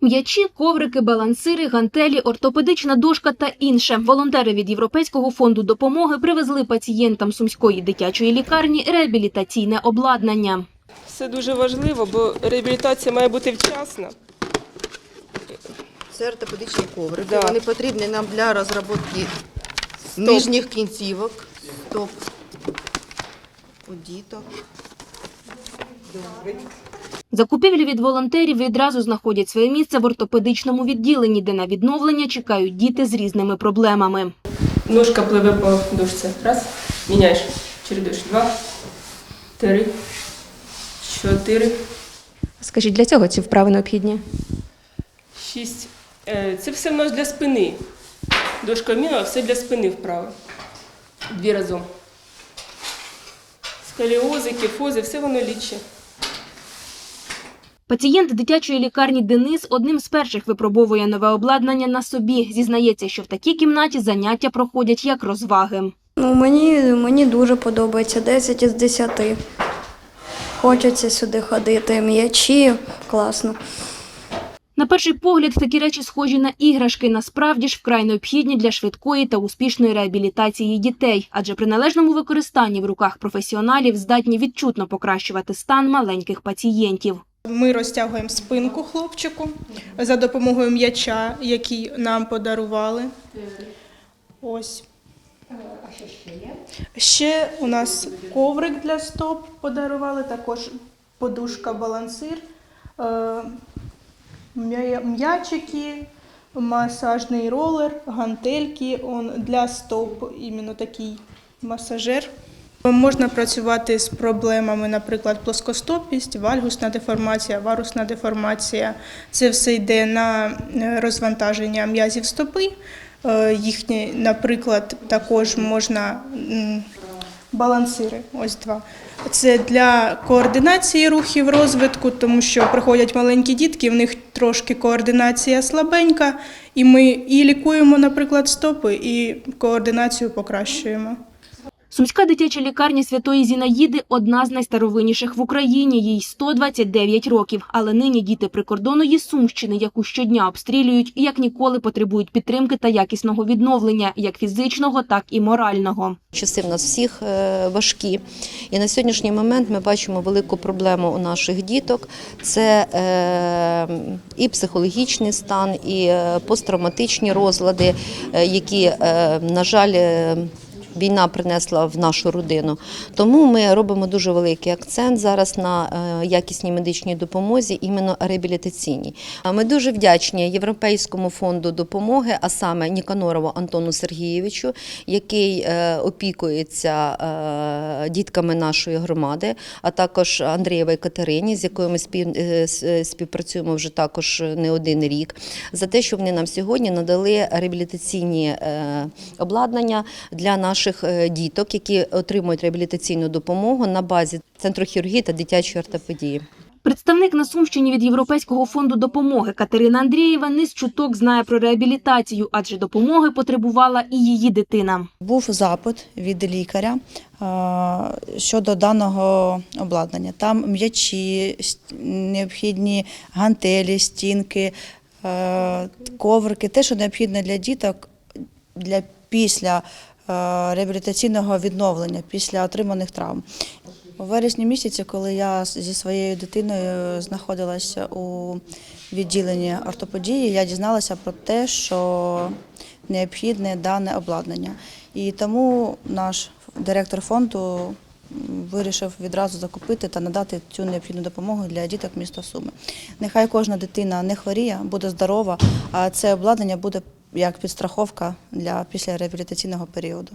М'ячі, коврики, балансири, гантелі, ортопедична дошка та інше. Волонтери від Європейського фонду допомоги привезли пацієнтам сумської дитячої лікарні реабілітаційне обладнання. Це дуже важливо, бо реабілітація має бути вчасна. Це ортопедичні коврики. Да. Вони потрібні нам для розробки Стоп. нижніх кінцівок. Стоп. У діток. Закупівлі від волонтерів відразу знаходять своє місце в ортопедичному відділенні, де на відновлення чекають діти з різними проблемами. Ножка пливе по дошці. Раз, міняєш. Чередуєш. Два, три, чотири, Скажіть, для цього ці вправи необхідні? шість. Е, Це все в нас для спини. Дошка міна, все для спини вправи. Дві разом. Сколіози, кіфози, все воно лічить. Пацієнт дитячої лікарні Денис одним з перших випробовує нове обладнання на собі. Зізнається, що в такій кімнаті заняття проходять як розваги. Ну, мені, мені дуже подобається 10 із 10. Хочеться сюди ходити. М'ячі класно. На перший погляд, такі речі схожі на іграшки. Насправді ж вкрай необхідні для швидкої та успішної реабілітації дітей, адже при належному використанні в руках професіоналів здатні відчутно покращувати стан маленьких пацієнтів. Ми розтягуємо спинку хлопчику за допомогою м'яча, який нам подарували. Ось. Ще у нас коврик для стоп подарували, також подушка балансир, е, м'ячики, масажний ролер, гантельки для стоп, іменно такий масажер. Можна працювати з проблемами, наприклад, плоскостопість, вальгусна деформація, варусна деформація. Це все йде на е, розвантаження м'язів стопи. Е, Їхні, наприклад, також можна балансири. Ось два. Це для координації рухів розвитку, тому що приходять маленькі дітки, в них трошки координація слабенька, і ми і лікуємо, наприклад, стопи, і координацію покращуємо. Сумська дитяча лікарня Святої Зінаїди – одна з найстаровинніших в Україні. Їй 129 років. Але нині діти прикордонної Сумщини, яку щодня обстрілюють, і як ніколи потребують підтримки та якісного відновлення, як фізичного, так і морального. Часи в нас всіх е, важкі. І на сьогоднішній момент ми бачимо велику проблему у наших діток. Це е, і психологічний стан, і е, посттравматичні розлади, які, на жаль, Війна принесла в нашу родину, тому ми робимо дуже великий акцент зараз на е, якісній медичній допомозі, іменно реабілітаційній. Ми дуже вдячні Європейському фонду допомоги, а саме Ніканорову Антону Сергійовичу, який е, опікується е, дітками нашої громади, а також Андрієвій Катерині, з якою ми співпрацюємо вже також не один рік, за те, що вони нам сьогодні надали реабілітаційні обладнання для наших е, діток, які отримують реабілітаційну допомогу на базі центру хірургії та дитячої ортопедії. Представник на Сумщині від Європейського фонду допомоги Катерина Андрієва не з чуток знає про реабілітацію, адже допомоги потребувала і її дитина. Був запит від лікаря е, щодо даного обладнання. Там м'ячі, необхідні гантелі, стінки, е, коврики, те, що необхідно для діток для після реабілітаційного відновлення, після отриманих травм. У вересні місяці, коли я зі своєю дитиною знаходилася у відділенні ортопедії, я дізналася про те, що необхідне дане обладнання. І тому наш директор фонду вирішив відразу закупити та надати цю необхідну допомогу для діток міста Суми. Нехай кожна дитина не хворіє, буде здорова, а це обладнання буде як підстраховка для післяреабілітаційного періоду.